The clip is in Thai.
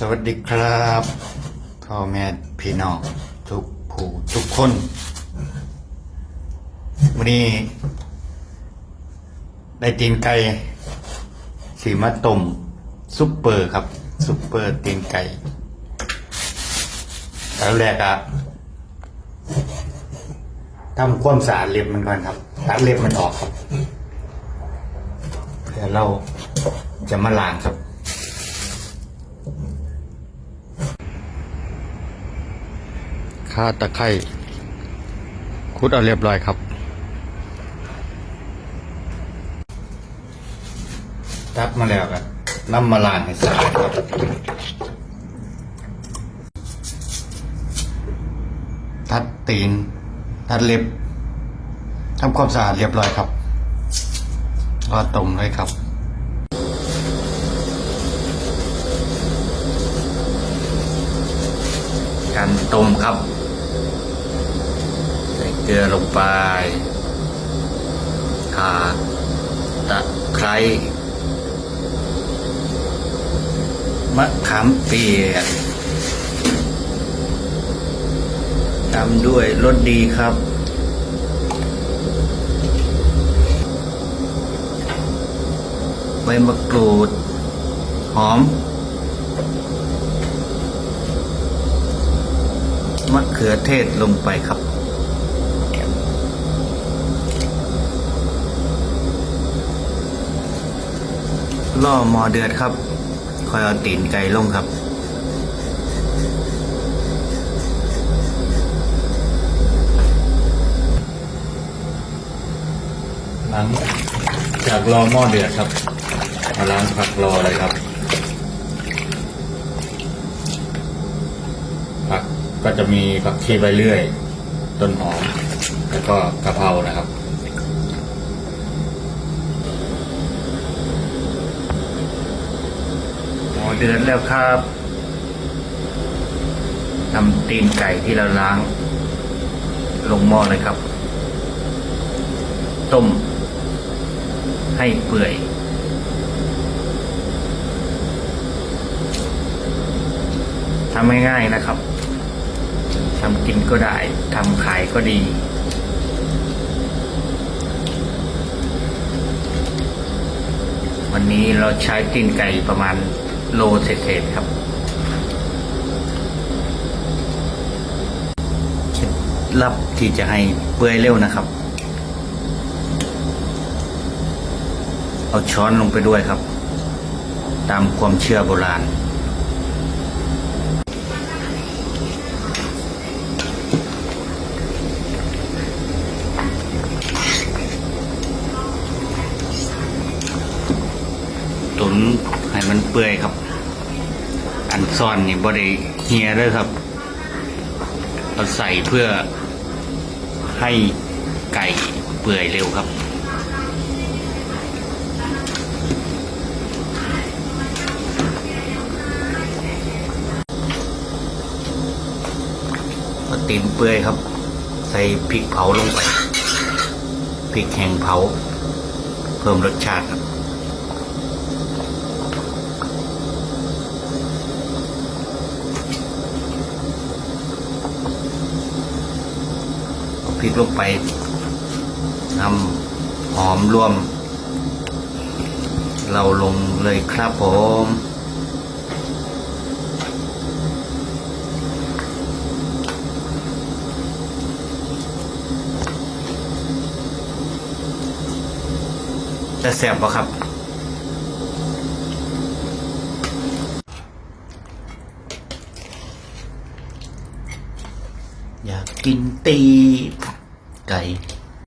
สวัสดีครับพ่อแม่พี่น้องทุกผู้ทุกคนวันนี้ ได้ตีนไก่สีมาต้มซุปเปอร์ครับซุปเปอร์ตีนไก่แล้วแรกอะทำความสะอาดเล็บมันก่อนครับตัดเล็บมันออกครับเพื่อเราจะมาล้างครับ ข่าตะไคร้คุดเอาเรียบร้อยครับ ตัดมาแล้วกันน้ำมาล้างให้สะอาดครับตัดตีน ตัดเล็บทำความสะอาดเรียบร้อยครับก็ต้มเลยครับการต้มครับ เกลือลงไปขาตะไคร้มะขามเปียกตามด้วยรสดีครับ ใบมะกรูด หอม มะเขือเทศลงไปครับ ล่อหมอเดือดครับ คอยเอาตีนไก่ลงครับหลังจากรอหม้อเดือดครับ มาล้างผักรอเลยครับ ผักก็จะมีผักชีใบเลื่อย ต้นหอม แล้วก็กะเพรานะครับ หมอ เดือดแล้วครับนำตีนไก่ที่เราล้าง ลงหม้อเลยครับ ต้ม ให้เปื่อย ทำง่ายๆนะครับ ทำกินก็ได้ ทำขายก็ดีวันนี้เราใช้ตีนไก่ประมาณ โลเศษๆครับเคล็ดลับที่จะให้เปื่อยเร็วนะครับ เอาช้อนลงไปด้วยครับ ตามความเชื่อโบราณตุน ให้มันเปื่อยครับ อันซ่อนนี่บ่ได้เฮียเลยครับเราใส่เพื่อให้ไก่เปื่อยเร็วครับก็ตีนเปื่อยครับ ใส่พริกเผาลงไปพริกแห้งเผา เพิ่มรสชาติครับ เอา พริกลงไปนำหอมรวม เราลงเลยครับผมจะแซ่บปะครับ อยากกินตี ไก่